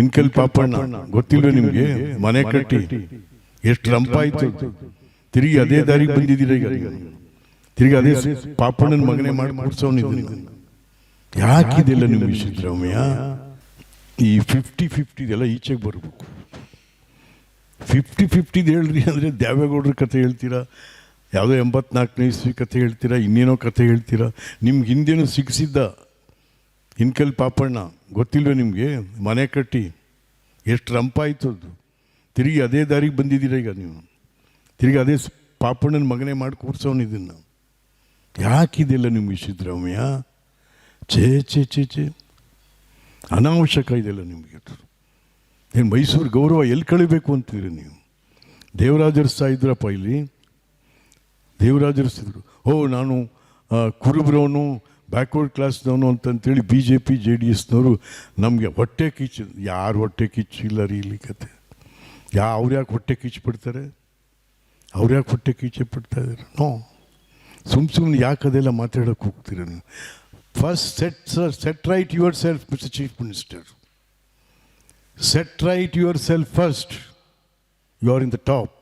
ಇನ್ಕಲ್ ಪಾಪಣ್ಣ. ಗೊತ್ತಿಲ್ಲ ನಿಮಗೆ? ಮನೆ ಕಟ್ಟಿ. ಎಷ್ಟು ರಂಪ ಆಯ್ತು. ತಿರುಗಿ ಅದೇ ದಾರಿಗೆ ಬಂದಿದ್ದೀರ ಈಗ? ತಿರುಗಿ ಅದೇ ಪಾಪಣ್ಣನ ಮಗನೇ ಮಾಡಿ ಮಾಡಿಸೋನಿದ್ದೀನಿ ಯಾಕಿದೆಲ್ಲ ನಿಮ್ಮ ಸಿದ್ದರಾಮಯ್ಯ ಈ ಫಿಫ್ಟಿ ಫಿಫ್ಟಿದೆಲ್ಲ ಈಚೆಗೆ ಬರಬೇಕು. ಫಿಫ್ಟಿ ಫಿಫ್ಟಿದು ಹೇಳ್ರಿ ಅಂದರೆ ದ್ಯಾವೇಗೌಡ್ರ ಕಥೆ ಹೇಳ್ತೀರಾ? ಯಾವುದೋ ಎಂಬತ್ನಾಲ್ಕನೇ ಇಸ್ವಿ ಕಥೆ ಹೇಳ್ತೀರಾ? ಇನ್ನೇನೋ ಕಥೆ ಹೇಳ್ತೀರಾ? ನಿಮ್ಗೆ ಹಿಂದೇನು ಸಿಕ್ಸಿದ್ದ ಇನ್ಕಲ್ ಪಾಪಣ್ಣ, ಗೊತ್ತಿಲ್ವೇ ನಿಮಗೆ? ಮನೆ ಕಟ್ಟಿ. ಎಷ್ಟು ರಂಪಾಯಿತು ಅದು. ತಿರುಗಿ ಅದೇ ದಾರಿಗೆ ಬಂದಿದ್ದೀರ ಈಗ ನೀವು? ತಿರುಗಿ ಅದೇ ಪಾಪಣ್ಣನ ಮಗನೇ ಮಾಡಿ ಕೂರ್ಸೋನು ಇದನ್ನು. ಯಾಕಿದೆಲ್ಲ ನಿಮಗೆ ಸಿದ್ದರಾಮಯ್ಯ ಛೇ ಛೇ ಛೇ ಛೇ. ಅನಾವಶ್ಯಕ ಇದೆಲ್ಲ ನಿಮಗೆ ಏನು ಮೈಸೂರು ಗೌರವ ಎಲ್ಲಿ ಕಳಿಬೇಕು ಅಂತೀರಿ ನೀವು? ದೇವರಾಜರ್ಸ್ತಾ ಇದ್ರಪ್ಪ ಇಲ್ಲಿ? ದೇವರಾಜರಿಸಿದ್ರು ಓ, ನಾನು ಕುರುಬ್ರವನು ಬ್ಯಾಕ್ವರ್ಡ್ ಕ್ಲಾಸ್ನವನು ಅಂತಂತೇಳಿ B J P J D ಎಸ್ನವರು ನಮಗೆ ಹೊಟ್ಟೆ ಕಿಚ್ಚು, ಯಾರು ಹೊಟ್ಟೆ ಕಿಚ್ಚಿಲ್ಲ ರೀ ಇಲ್ಲಿ ಕತೆ ಯಾ, ಅವ್ರು ಯಾಕೆ ಹೊಟ್ಟೆ ಕಿಚ್ಚು ಬಿಡ್ತಾರೆ ಅವ್ರು ಯಾಕೆ ಹೊಟ್ಟೆ ಕಿಚ್ಚೆ ಬಿಡ್ತಾ ಇದ್ದಾರೆ ನೋ. ಸುಮ್ ಸುಮ್ಮನೆ ಯಾಕೆ ಅದೆಲ್ಲ ಮಾತಾಡೋಕೆ ಹೋಗ್ತೀರ ನೀವು? First set set right yourself mister chief minister set right yourself first you are in the top